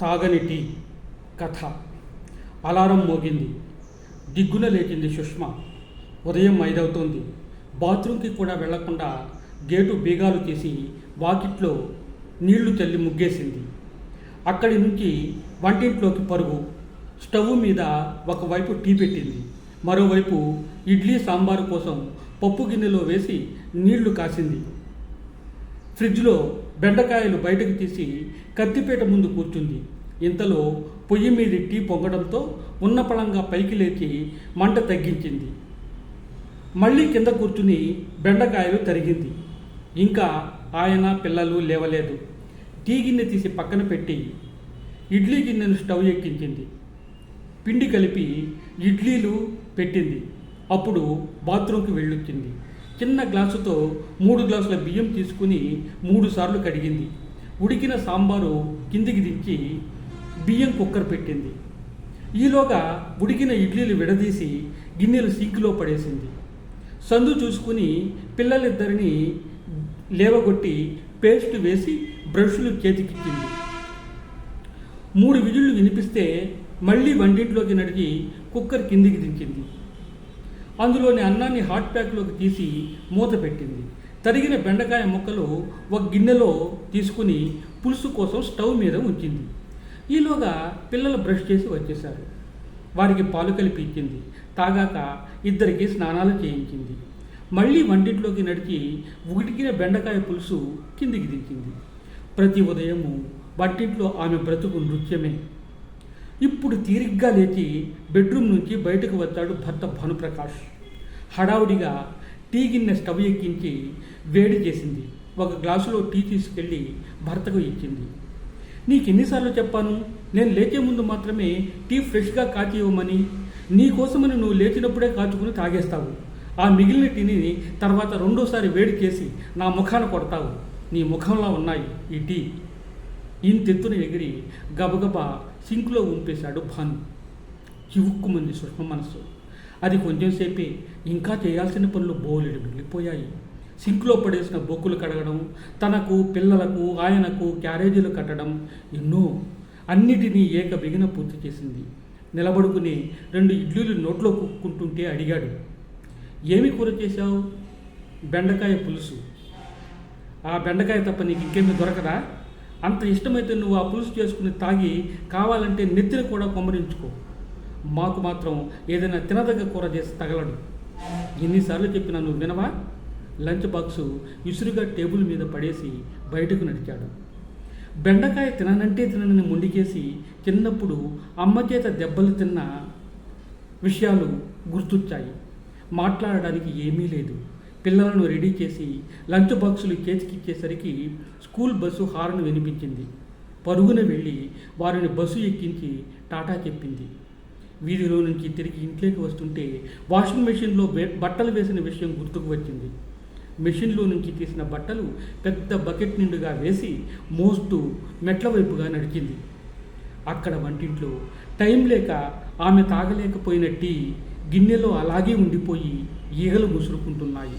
తాగని టీ కథ. అలారం మోగింది. దిగ్గున లేచింది సుష్మ. ఉదయం ఐదవుతోంది. బాత్రూంకి కూడా వెళ్ళకుండా గేటు బీగాలు తీసి వాకిట్లో నీళ్ళు చల్లి ముగ్గేసింది. అక్కడి నుంచి వంటింట్లోకి పరుగు. స్టవ్ మీద ఒకవైపు టీ పెట్టింది. మరోవైపు ఇడ్లీ సాంబారు కోసం పప్పు గిన్నెలో వేసి నీళ్ళు కాసింది. ఫ్రిడ్జ్లో బెండకాయలు బయటకు తీసి కత్తిపేట ముందు కూర్చుంది. ఇంతలో పొయ్యి మీద టీ పొంగడంతో ఉన్న పళంగా పైకి లేచి మంట తగ్గించింది. మళ్ళీ కింద కూర్చుని బెండకాయలు తరిగింది. ఇంకా ఆయన పిల్లలు లేవలేదు. టీ గిన్నె తీసి పక్కన పెట్టి ఇడ్లీ గిన్నెను స్టవ్ ఎక్కించింది. పిండి కలిపి ఇడ్లీలు పెట్టింది. అప్పుడు బాత్రూంకి వెళ్ళొచ్చింది. చిన్న గ్లాసుతో మూడు గ్లాసుల బియ్యం తీసుకుని మూడు సార్లు కడిగింది. ఉడికిన సాంబారు కిందికి దించి బియ్యం కుక్కర్ పెట్టింది. ఈలోగా ఉడికిన ఇడ్లీలు విడదీసి గిన్నెలు సింక్లో పడేసింది. సందు చూసుకుని పిల్లలిద్దరిని లేవగొట్టి పేస్ట్ వేసి బ్రష్లు చేతికిచ్చింది. మూడు విజుళ్ళు వినిపిస్తే మళ్ళీ వంటింట్లోకి నడిచి కుక్కర్ కిందికి దించింది. అందులోని అన్నాన్ని హాట్ ప్యాక్లోకి తీసి మూత పెట్టింది. తరిగిన బెండకాయ ముక్కలు ఒక గిన్నెలో తీసుకుని పులుసు కోసం స్టవ్ మీద ఉంచింది. ఈలోగా పిల్లలు బ్రష్ చేసి వచ్చేశారు. వారికి పాలు కలిపి ఇచ్చింది. తాగాక ఇద్దరికి స్నానాలు చేయించింది. మళ్ళీ వంటింట్లోకి నడిచి ఉగిటికిన బెండకాయ పులుసు కిందికి దించింది. ప్రతి ఉదయము వంటింట్లో ఆమె బ్రతుకు నృత్యమే. ఇప్పుడు తీరిగ్గా లేచి బెడ్రూమ్ నుంచి బయటకు వచ్చాడు భర్త భానుప్రకాష్. హడావుడిగా టీ గిన్నె స్టవ్ ఎక్కించి వేడి చేసింది. ఒక గ్లాసులో టీ తీసుకెళ్ళి భర్తకు ఇచ్చింది. నీకు ఎన్నిసార్లు చెప్పాను నేను లేచే ముందు మాత్రమే టీ ఫ్రెష్గా కాచి ఇవ్వమని. నీకోసమని నువ్వు లేచినప్పుడే కాచుకుని తాగేస్తావు. ఆ మిగిలిన టీని తర్వాత రెండోసారి వేడి చేసి నా ముఖాన కొడతావు. నీ ముఖంలో ఉన్నాయి ఈ టీ. ఇంతెత్తున ఎగిరి గబగబా సింక్లో ఉంపేశాడు భాను. చివుక్కుమంది సుష్మ మనస్సు. అది కొంచెంసేపే ఇంకా చేయాల్సిన పనులు బోలెడు మిగిలిపోయాయి. సింక్లో పడేసిన బొక్కులు కడగడం తనకు పిల్లలకు ఆయనకు క్యారేజీలు కట్టడం ఎన్నో. అన్నిటినీ ఏక బిగిన పూర్తి చేసింది. నిలబడుకుని రెండు ఇడ్లీలు నోట్లో కుక్కుంటుంటే అడిగాడు ఏమి కూర చేశావు? బెండకాయ పులుసు. ఆ బెండకాయ తప్ప నీకు ఇంకేమీ దొరకదా? అంత ఇష్టమైతే నువ్వు ఆ పులుసు చేసుకుని తాగి కావాలంటే నెత్తిన కూడా కొమ్మరించుకో. మాకు మాత్రం ఏదైనా తినదగ్గ కూర చేసి తగలడు. ఎన్నిసార్లు చెప్పినా నువ్వు వినవా? లంచ్ బాక్సు ఇసురుగా టేబుల్ మీద పడేసి బయటకు నడిచాడు. బెండకాయ తిననంటే తినని ముండికేసి చిన్నప్పుడు అమ్మ చేత దెబ్బలు తిన్న విషయాలు గుర్తొచ్చాయి. మాట్లాడడానికి ఏమీ లేదు. పిల్లలను రెడీ చేసి లంచ్ బాక్సులు చేతికిచ్చేసరికి స్కూల్ బస్సు హార్న్ వినిపించింది. పరుగున వెళ్ళి వారిని బస్సు ఎక్కించి టాటా చెప్పింది. వీధిలో నుంచి తిరిగి ఇంట్లోకి వస్తుంటే వాషింగ్ మెషిన్లో బట్టలు వేసిన విషయం గుర్తుకు వచ్చింది. మెషిన్లో నుంచి తీసిన బట్టలు పెద్ద బకెట్ నిండుగా వేసి మోస్తూ మెట్ల వైపుగా నడిచింది. అక్కడ వంటింట్లో టైం లేక ఆమె తాగలేకపోయిన టీ గిన్నెలో అలాగే ఉండిపోయి ఈగలు ముసురుకుంటున్నాయి.